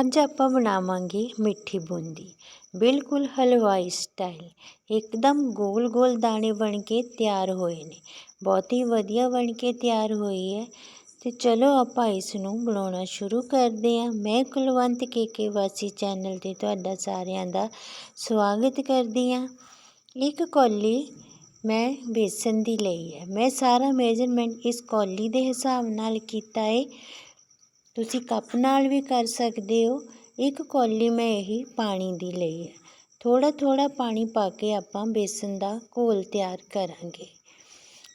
ਅੱਜ ਆਪਾਂ ਬਣਾਵਾਂਗੇ ਮਿੱਠੀ ਬੂੰਦੀ। ਬਿਲਕੁਲ ਹਲਵਾਈ ਸਟਾਈਲ। ਇੱਕਦਮ ਗੋਲ ਗੋਲ ਦਾਣੇ ਬਣ ਕੇ ਤਿਆਰ ਹੋਏ ਨੇ। ਬਹੁਤ ਹੀ ਵਧੀਆ ਬਣ ਕੇ ਤਿਆਰ ਹੋਈ ਹੈ। ਤੇ ਚਲੋ ਆਪਾਂ ਇਸ ਨੂੰ ਬਣਾਉਣਾ ਸ਼ੁਰੂ ਕਰਦੇ ਹਾਂ। ਮੈਂ ਕੁਲਵੰਤ ਕੇ ਵਾਸੀ ਚੈਨਲ ਤੇ ਤੁਹਾਡਾ ਸਾਰਿਆਂ ਦਾ ਸਵਾਗਤ ਕਰਦੀ ਹਾਂ। ਇੱਕ ਕੌਲੀ ਮੈਂ ਬੇਸਨ ਦੀ ਲਈ ਹੈ। ਮੈਂ ਸਾਰਾ ਮੇਜਰਮੈਂਟ ਇਸ ਕੌਲੀ ਦੇ ਹਿਸਾਬ ਨਾਲ ਕੀਤਾ ਹੈ। ਤੁਸੀਂ ਕੱਪ ਨਾਲ ਵੀ ਕਰ ਸਕਦੇ ਹੋ। ਇੱਕ ਕੌਲੀ ਮੈਂ ਇਹ ਪਾਣੀ ਦੀ ਲਈ ਹੈ। ਥੋੜ੍ਹਾ ਥੋੜ੍ਹਾ ਪਾਣੀ ਪਾ ਕੇ ਆਪਾਂ ਬੇਸਨ ਦਾ ਘੋਲ ਤਿਆਰ ਕਰਾਂਗੇ।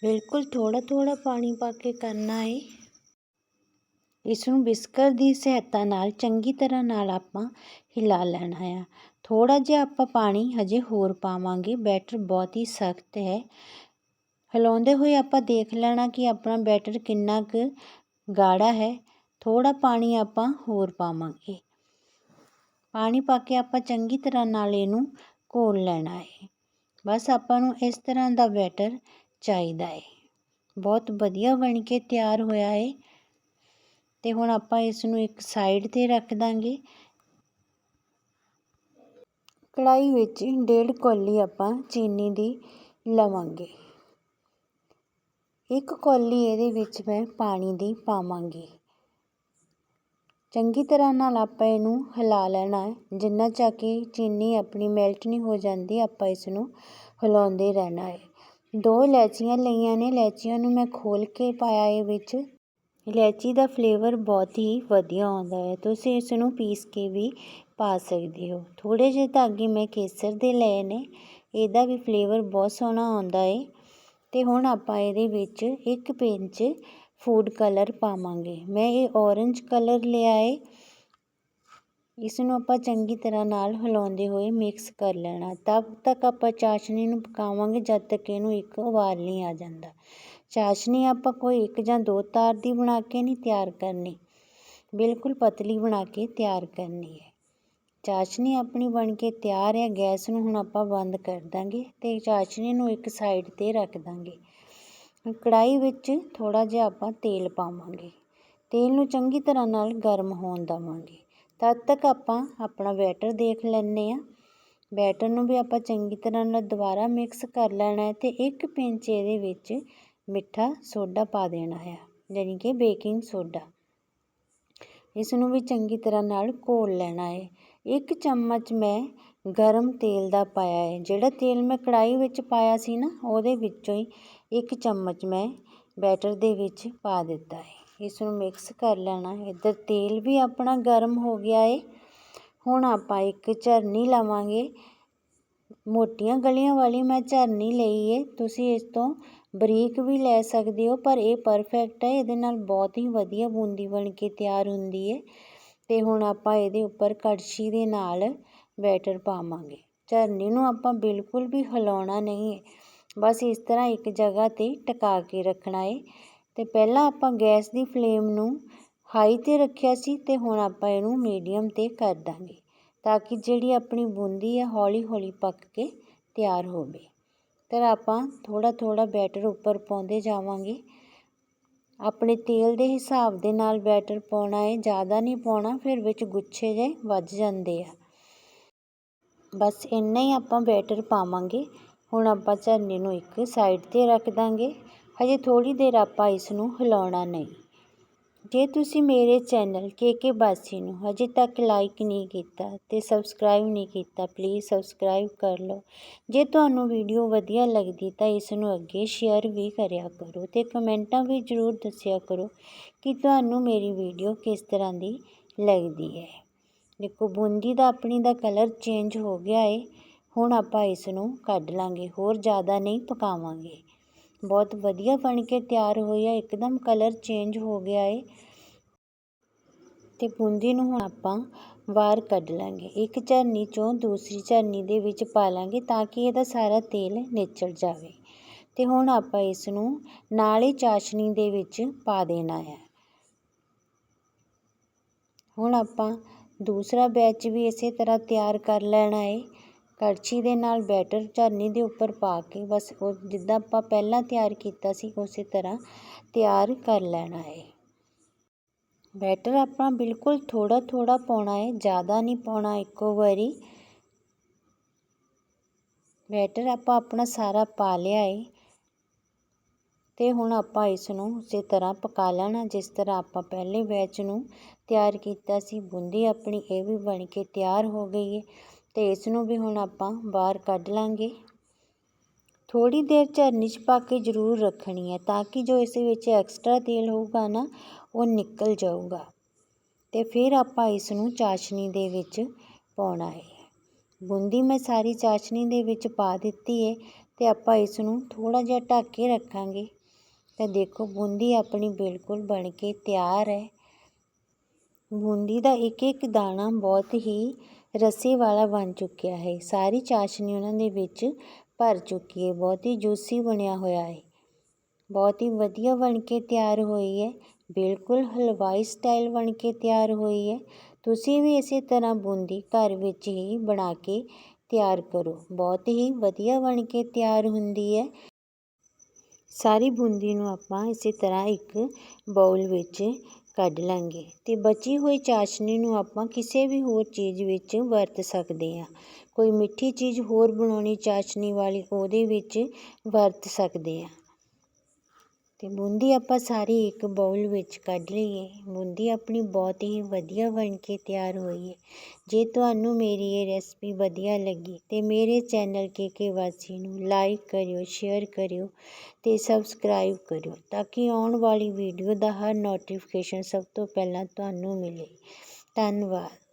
ਬਿਲਕੁਲ ਥੋੜ੍ਹਾ ਥੋੜ੍ਹਾ ਪਾਣੀ ਪਾ ਕੇ ਕਰਨਾ ਹੈ। ਇਸ ਨੂੰ ਬਿਸਕਰ ਦੀ ਸਹਾਇਤਾ ਨਾਲ ਚੰਗੀ ਤਰ੍ਹਾਂ ਨਾਲ ਆਪਾਂ ਹਿਲਾ ਲੈਣਾ ਹੈ। ਥੋੜਾ ਜਿਹਾ ਆਪਾਂ ਪਾਣੀ ਹਜੇ ਹੋਰ ਪਾਵਾਂਗੇ। ਬੈਟਰ ਬਹੁਤ ਹੀ ਸਖਤ ਹੈ। ਹਿਲਾਉਂਦੇ ਹੋਏ ਆਪਾਂ ਦੇਖ ਲੈਣਾ ਕਿ ਆਪਣਾ ਬੈਟਰ ਕਿੰਨਾ ਕੁ ਗਾੜਾ ਹੈ। ਥੋੜ੍ਹਾ ਪਾਣੀ ਆਪਾਂ ਹੋਰ ਪਾਵਾਂਗੇ। ਪਾਣੀ ਪਾ ਕੇ ਆਪਾਂ ਚੰਗੀ ਤਰ੍ਹਾਂ ਨਾਲ ਇਹਨੂੰ ਘੋਲ ਲੈਣਾ ਹੈ ਬਸ ਆਪਾਂ ਨੂੰ ਇਸ ਤਰ੍ਹਾਂ ਦਾ ਬੈਟਰ ਚਾਹੀਦਾ ਹੈ ਬਹੁਤ ਵਧੀਆ ਬਣ ਕੇ ਤਿਆਰ ਹੋਇਆ ਹੈ ਤੇ ਹੁਣ ਆਪਾਂ ਇਸ ਨੂੰ ਇੱਕ ਸਾਈਡ ਤੇ ਰੱਖ ਦਾਂਗੇ। ਕੜਾਈ ਵਿੱਚ ਡੇਢ ਕੌਲੀ ਆਪਾਂ ਚੀਨੀ ਦੀ ਲਵਾਂਗੇ। ਇੱਕ ਕੌਲੀ ਇਹਦੇ ਵਿੱਚ ਮੈਂ ਪਾਣੀ ਦੀ ਪਾਵਾਂਗੀ। ਚੰਗੀ ਤਰ੍ਹਾਂ ਨਾਲ ਆਪਾਂ ਇਹਨੂੰ ਹਿਲਾ ਲੈਣਾ ਹੈ। ਜਿੰਨਾ ਚਾ ਕਿ ਚੀਨੀ ਆਪਣੀ ਮੈਲਟ ਨਹੀਂ ਹੋ ਜਾਂਦੀ, ਆਪਾਂ ਇਸ ਨੂੰ ਹਿਲਾਉਂਦੇ ਰਹਿਣਾ ਹੈ। ਦੋ ਇਲਾਇਚੀਆਂ ਲਈਆਂ ਨੇ। ਇਲਾਇਚੀਆਂ ਨੂੰ ਮੈਂ ਖੋਲ ਕੇ ਪਾਇਆ ਇਹ ਵਿੱਚ। ਇਲਾਇਚੀ ਦਾ ਫਲੇਵਰ ਬਹੁਤ ਹੀ ਵਧੀਆ ਆਉਂਦਾ ਹੈ। ਤੁਸੀਂ ਇਸ ਨੂੰ ਪੀਸ ਕੇ ਵੀ ਪਾ ਸਕਦੇ ਹੋ। ਥੋੜੇ ਜਿਹੇ ਧਾਗੇ ਮੈਂ ਕੇਸਰ ਦੇ ਲਏ ਨੇ। ਇਹਦਾ ਵੀ ਫਲੇਵਰ ਬਹੁਤ ਸੋਹਣਾ ਆਉਂਦਾ ਹੈ। ਤੇ ਹੁਣ ਆਪਾਂ ਇਹਦੇ ਵਿੱਚ ਇੱਕ ਪਿੰਚ ਫੂਡ ਕਲਰ ਪਾਵਾਂਗੇ। ਮੈਂ ਇਹ ਔਰੰਜ ਕਲਰ ਲਿਆ ਹੈ ਇਸ ਨੂੰ ਆਪਾਂ ਚੰਗੀ ਤਰ੍ਹਾਂ ਨਾਲ ਹਿਲਾਉਂਦੇ ਹੋਏ ਮਿਕਸ ਕਰ ਲੈਣਾ। ਤਬ ਤੱਕ ਆਪਾਂ ਚਾਸ਼ਨੀ ਨੂੰ ਪਕਾਵਾਂਗੇ ਜਦ ਤੱਕ ਇਹਨੂੰ ਇੱਕ ਉਬਾਲ ਨਹੀਂ ਆ ਜਾਂਦਾ। ਚਾਸ਼ਨੀ ਆਪਾਂ ਕੋਈ ਇੱਕ ਜਾਂ ਦੋ ਤਾਰ ਦੀ ਬਣਾ ਕੇ ਨਹੀਂ ਤਿਆਰ ਕਰਨੀ। ਬਿਲਕੁਲ ਪਤਲੀ ਬਣਾ ਕੇ ਤਿਆਰ ਕਰਨੀ ਹੈ। ਚਾਸ਼ਨੀ ਆਪਣੀ ਬਣ ਕੇ ਤਿਆਰ ਹੈ। ਗੈਸ ਨੂੰ ਹੁਣ ਆਪਾਂ ਬੰਦ ਕਰ ਦਾਂਗੇ ਤੇ ਚਾਸ਼ਨੀ ਨੂੰ ਇੱਕ ਸਾਈਡ ਤੇ ਰੱਖ ਦਾਂਗੇ। ਕੜਾਹੀ ਵਿੱਚ ਥੋੜ੍ਹਾ ਜਿਹਾ ਆਪਾਂ ਤੇਲ ਪਾਵਾਂਗੇ। ਤੇਲ ਨੂੰ ਚੰਗੀ ਤਰ੍ਹਾਂ ਨਾਲ ਗਰਮ ਹੋਣ ਦੇਵਾਂਗੇ। ਤਦ ਤੱਕ ਆਪਾਂ ਆਪਣਾ ਬੈਟਰ ਦੇਖ ਲੈਂਦੇ ਹਾਂ। ਬੈਟਰ ਨੂੰ ਵੀ ਆਪਾਂ ਚੰਗੀ ਤਰ੍ਹਾਂ ਨਾਲ ਦੁਬਾਰਾ ਮਿਕਸ ਕਰ ਲੈਣਾ ਹੈ ਤੇ ਇੱਕ ਪਿੰਚ ਇਹਦੇ ਵਿੱਚ ਮਿੱਠਾ ਸੋਡਾ ਪਾ ਦੇਣਾ ਹੈ, ਯਾਨੀ ਕਿ ਬੇਕਿੰਗ ਸੋਡਾ। ਇਸ ਨੂੰ ਵੀ ਚੰਗੀ ਤਰ੍ਹਾਂ ਨਾਲ ਘੋਲ ਲੈਣਾ ਹੈ। ਇੱਕ ਚਮਚ ਮੈਂ ਗਰਮ ਤੇਲ ਦਾ ਪਾਇਆ ਹੈ। ਜਿਹੜਾ ਤੇਲ ਮੈਂ ਕੜਾਈ ਵਿੱਚ ਪਾਇਆ ਸੀ ਨਾ, ਉਹਦੇ ਵਿੱਚੋਂ ਹੀ ਇੱਕ ਚਮਚ ਮੈਂ ਬੈਟਰ ਦੇ ਵਿੱਚ ਪਾ ਦਿੱਤਾ ਹੈ। ਇਸ ਨੂੰ ਮਿਕਸ ਕਰ ਲੈਣਾ ਇੱਧਰ ਤੇਲ ਵੀ ਆਪਣਾ ਗਰਮ ਹੋ ਗਿਆ ਹੈ ਹੁਣ ਆਪਾਂ ਇੱਕ ਝਰਨੀ ਲਵਾਂਗੇ। ਮੋਟੀਆਂ ਗਲੀਆਂ ਵਾਲੀ ਮੈਂ ਝਰਨੀ ਲਈ ਹੈ ਤੁਸੀਂ ਇਸ ਤੋਂ ਬਰੀਕ ਵੀ ਲੈ ਸਕਦੇ ਹੋ, ਪਰ ਇਹ ਪਰਫੈਕਟ ਹੈ। ਇਹਦੇ ਨਾਲ ਬਹੁਤ ਹੀ ਵਧੀਆ ਬੂੰਦੀ ਬਣ ਕੇ ਤਿਆਰ ਹੁੰਦੀ ਹੈ ਤੇ ਹੁਣ ਆਪਾਂ ਇਹਦੇ ਉੱਪਰ ਕੜਛੀ ਦੇ ਨਾਲ ਬੈਟਰ ਪਾਵਾਂਗੇ। ਝਰਨੀ ਨੂੰ ਆਪਾਂ ਬਿਲਕੁਲ ਵੀ ਹਿਲਾਉਣਾ ਨਹੀਂ ਹੈ ਬਸ ਇਸ ਤਰ੍ਹਾਂ ਇੱਕ ਜਗ੍ਹਾ 'ਤੇ ਟਿਕਾ ਕੇ ਰੱਖਣਾ ਹੈ ਅਤੇ ਪਹਿਲਾਂ ਆਪਾਂ ਗੈਸ ਦੀ ਫਲੇਮ ਨੂੰ ਹਾਈ 'ਤੇ ਰੱਖਿਆ ਸੀ ਅਤੇ ਹੁਣ ਆਪਾਂ ਇਹਨੂੰ ਮੀਡੀਅਮ 'ਤੇ ਕਰ ਦਾਂਗੇ ਤਾਂ ਕਿ ਜਿਹੜੀ ਆਪਣੀ ਬੂੰਦੀ ਹੈ ਹੌਲੀ ਹੌਲੀ ਪੱਕ ਕੇ ਤਿਆਰ ਹੋਵੇ। ਤੇ ਆਪਾਂ ਥੋੜ੍ਹਾ ਥੋੜ੍ਹਾ ਬੈਟਰ ਉੱਪਰ ਪਾਉਂਦੇ ਜਾਵਾਂਗੇ। ਆਪਣੇ ਤੇਲ ਦੇ ਹਿਸਾਬ ਦੇ ਨਾਲ ਬੈਟਰ ਪਾਉਣਾ ਹੈ ਜ਼ਿਆਦਾ ਨਹੀਂ ਪਾਉਣਾ, ਫਿਰ ਵਿੱਚ ਗੁੱਛੇ ਜੇ ਵੱਜ ਜਾਂਦੇ ਆ। ਬਸ ਇੰਨਾ ਹੀ ਆਪਾਂ ਬੈਟਰ ਪਾਵਾਂਗੇ। ਹੁਣ ਆਪਾਂ ਝਰਨੇ ਨੂੰ ਇੱਕ ਸਾਈਡ 'ਤੇ ਰੱਖ ਦਾਂਗੇ। ਹਜੇ ਥੋੜ੍ਹੀ ਦੇਰ ਆਪਾਂ ਇਸ ਨੂੰ ਹਿਲਾਉਣਾ ਨਹੀਂ। ਜੇ ਤੁਸੀਂ ਮੇਰੇ ਚੈਨਲ ਕੇ ਕੇ ਬਾਸੀ ਨੂੰ ਹਜੇ ਤੱਕ ਲਾਈਕ ਨਹੀਂ ਕੀਤਾ ਤੇ ਸਬਸਕ੍ਰਾਈਬ ਨਹੀਂ ਕੀਤਾ ਪਲੀਜ਼ ਸਬਸਕ੍ਰਾਈਬ ਕਰ ਲਓ। ਜੇ ਤੁਹਾਨੂੰ ਵੀਡੀਓ ਵਧੀਆ ਲੱਗਦੀ ਤਾਂ ਇਸ ਨੂੰ ਅੱਗੇ ਸ਼ੇਅਰ ਵੀ ਕਰਿਆ ਕਰੋ ਤੇ ਕਮੈਂਟਾਂ ਵੀ ਜ਼ਰੂਰ ਦੱਸਿਆ ਕਰੋ ਕਿ ਤੁਹਾਨੂੰ ਮੇਰੀ ਵੀਡੀਓ ਕਿਸ ਤਰ੍ਹਾਂ ਦੀ ਲੱਗਦੀ ਹੈ। ਦੇਖੋ, ਬੂੰਦੀ ਦਾ ਆਪਣੀ ਦਾ ਕਲਰ ਚੇਂਜ ਹੋ ਗਿਆ ਏ। ਹੁਣ ਆਪਾਂ ਇਸ ਨੂੰ ਕੱਢ ਲਾਂਗੇ, ਹੋਰ ਜ਼ਿਆਦਾ ਨਹੀਂ ਪਕਾਵਾਂਗੇ। ਬਹੁਤ ਵਧੀਆ ਬਣ ਕੇ ਤਿਆਰ ਹੋਈ ਹੈ ਇੱਕਦਮ ਕਲਰ ਚੇਂਜ ਹੋ ਗਿਆ ਹੈ ਤੇ ਬੂੰਦੀ ਨੂੰ ਹੁਣ ਆਪਾਂ ਬਾਹਰ ਕੱਢ ਲਾਂਗੇ। ਇੱਕ ਝਰਨੀ ਚੋਂ ਦੂਸਰੀ ਝਰਨੀ ਦੇ ਵਿੱਚ ਪਾ ਲਾਂਗੇ ਤਾਂ ਕਿ ਇਹਦਾ ਸਾਰਾ ਤੇਲ ਨਿਚੜ ਜਾਵੇ। ਤੇ ਹੁਣ ਆਪਾਂ ਇਸ ਨੂੰ ਨਾਲ ਹੀ ਚਾਸ਼ਨੀ ਦੇ ਵਿੱਚ ਪਾ ਦੇਣਾ ਹੈ ਹੁਣ ਆਪਾਂ ਦੂਸਰਾ ਬੈਚ ਵੀ ਇਸੇ ਤਰ੍ਹਾਂ ਤਿਆਰ ਕਰ ਲੈਣਾ ਹੈ ਕੜਛੀ ਦੇ ਨਾਲ ਬੈਟਰ ਝਰਨੀ ਦੇ ਉੱਪਰ ਪਾ ਕੇ ਬਸ ਉਹ ਜਿੱਦਾਂ ਆਪਾਂ ਪਹਿਲਾਂ ਤਿਆਰ ਕੀਤਾ ਸੀ, ਉਸੇ ਤਰ੍ਹਾਂ ਤਿਆਰ ਕਰ ਲੈਣਾ ਹੈ ਬੈਟਰ ਆਪਾਂ ਬਿਲਕੁਲ ਥੋੜ੍ਹਾ ਥੋੜ੍ਹਾ ਪਾਉਣਾ ਹੈ ਜ਼ਿਆਦਾ ਨਹੀਂ ਪਾਉਣਾ ਇੱਕੋ ਵਾਰੀ। ਬੈਟਰ ਆਪਾਂ ਆਪਣਾ ਸਾਰਾ ਪਾ ਲਿਆ ਹੈ ਅਤੇ ਹੁਣ ਆਪਾਂ ਇਸ ਨੂੰ ਉਸੇ ਤਰ੍ਹਾਂ ਪਕਾ ਲੈਣਾ, ਜਿਸ ਤਰ੍ਹਾਂ ਆਪਾਂ ਪਹਿਲੇ ਬੈਚ ਨੂੰ ਤਿਆਰ ਕੀਤਾ ਸੀ। ਬੂੰਦੀ ਆਪਣੀ ਇਹ ਵੀ ਬਣ ਕੇ ਤਿਆਰ ਹੋ ਗਈ ਹੈ ਅਤੇ ਇਸ ਨੂੰ ਵੀ ਹੁਣ ਆਪਾਂ ਬਾਹਰ ਕੱਢ ਲਾਂਗੇ। ਥੋੜ੍ਹੀ ਦੇਰ ਝਰਨੀ 'ਚ ਪਾ ਕੇ ਜ਼ਰੂਰ ਰੱਖਣੀ ਹੈ ਤਾਂ ਕਿ ਜੋ ਇਸ ਵਿੱਚ ਐਕਸਟਰਾ ਤੇਲ ਹੋਊਗਾ ਨਾ, ਉਹ ਨਿਕਲ ਜਾਊਗਾ। ਅਤੇ ਫਿਰ ਆਪਾਂ ਇਸ ਨੂੰ ਚਾਸ਼ਨੀ ਦੇ ਵਿੱਚ ਪਾਉਣਾ ਹੈ। ਬੂੰਦੀ ਮੈਂ ਸਾਰੀ ਚਾਸ਼ਨੀ ਦੇ ਵਿੱਚ ਪਾ ਦਿੱਤੀ ਹੈ ਅਤੇ ਆਪਾਂ ਇਸ ਨੂੰ ਥੋੜ੍ਹਾ ਜਿਹਾ ਢੱਕ ਕੇ ਰੱਖਾਂਗੇ। ਤਾਂ ਦੇਖੋ ਬੂੰਦੀ ਆਪਣੀ ਬਿਲਕੁਲ ਬਣ ਕੇ ਤਿਆਰ ਹੈ। ਬੂੰਦੀ ਦਾ ਇੱਕ ਇੱਕ ਦਾਣਾ ਬਹੁਤ ਹੀ ਰੱਸੇ ਵਾਲਾ ਬਣ ਚੁੱਕਿਆ ਹੈ। ਸਾਰੀ ਚਾਸ਼ਨੀ ਉਹਨਾਂ ਦੇ ਵਿੱਚ ਭਰ ਚੁੱਕੀ ਹੈ। ਬਹੁਤ ਹੀ ਜੂਸੀ ਬਣਿਆ ਹੋਇਆ ਹੈ। ਬਹੁਤ ਹੀ ਵਧੀਆ ਬਣ ਕੇ ਤਿਆਰ ਹੋਈ ਹੈ। ਬਿਲਕੁਲ ਹਲਵਾਈ ਸਟਾਈਲ ਬਣ ਕੇ ਤਿਆਰ ਹੋਈ ਹੈ। ਤੁਸੀਂ ਵੀ ਇਸੇ ਤਰ੍ਹਾਂ ਬੂੰਦੀ ਘਰ ਵਿੱਚ ਹੀ ਬਣਾ ਕੇ ਤਿਆਰ ਕਰੋ। ਬਹੁਤ ਹੀ ਵਧੀਆ ਬਣ ਕੇ ਤਿਆਰ ਹੁੰਦੀ ਹੈ। ਸਾਰੀ ਬੂੰਦੀ ਨੂੰ ਆਪਾਂ ਇਸੇ ਤਰ੍ਹਾਂ ਇੱਕ ਬਾਉਲ ਵਿੱਚ ਕੱਢ ਲਾਂਗੇ। ਅਤੇ ਬਚੀ ਹੋਈ ਚਾਸ਼ਨੀ ਨੂੰ ਆਪਾਂ ਕਿਸੇ ਵੀ ਹੋਰ ਚੀਜ਼ ਵਿੱਚ ਵਰਤ ਸਕਦੇ ਹਾਂ। ਕੋਈ ਮਿੱਠੀ ਚੀਜ਼ ਹੋਰ ਬਣਾਉਣੀ ਚਾਸ਼ਨੀ ਵਾਲੀ ਉਹਦੇ ਵਿੱਚ ਵਰਤ ਸਕਦੇ ਹਾਂ। ਅਤੇ ਬੂੰਦੀ ਆਪਾਂ ਸਾਰੀ ਇੱਕ ਬਾਊਲ ਵਿੱਚ ਕੱਢ ਲਈਏ। ਬੂੰਦੀ ਆਪਣੀ ਬਹੁਤ ਹੀ ਵਧੀਆ ਬਣ ਕੇ ਤਿਆਰ ਹੋਈ ਹੈ ਜੇ ਤੁਹਾਨੂੰ ਮੇਰੀ ਇਹ ਰੈਸਪੀ ਵਧੀਆ ਲੱਗੀ ਤੇ ਮੇਰੇ ਚੈਨਲ ਕੇ ਕੇ ਵਾਸੀ ਨੂੰ ਲਾਈਕ ਕਰਿਓ ਸ਼ੇਅਰ ਕਰਿਓ ਤੇ ਸਬਸਕ੍ਰਾਈਬ ਕਰਿਓ ਤਾਂ ਕਿ ਆਉਣ ਵਾਲੀ ਵੀਡੀਓ ਦਾ ਹਰ ਨੋਟੀਫਿਕੇਸ਼ਨ ਸਭ ਤੋਂ ਪਹਿਲਾਂ ਤੁਹਾਨੂੰ ਮਿਲੇ। ਧੰਨਵਾਦ।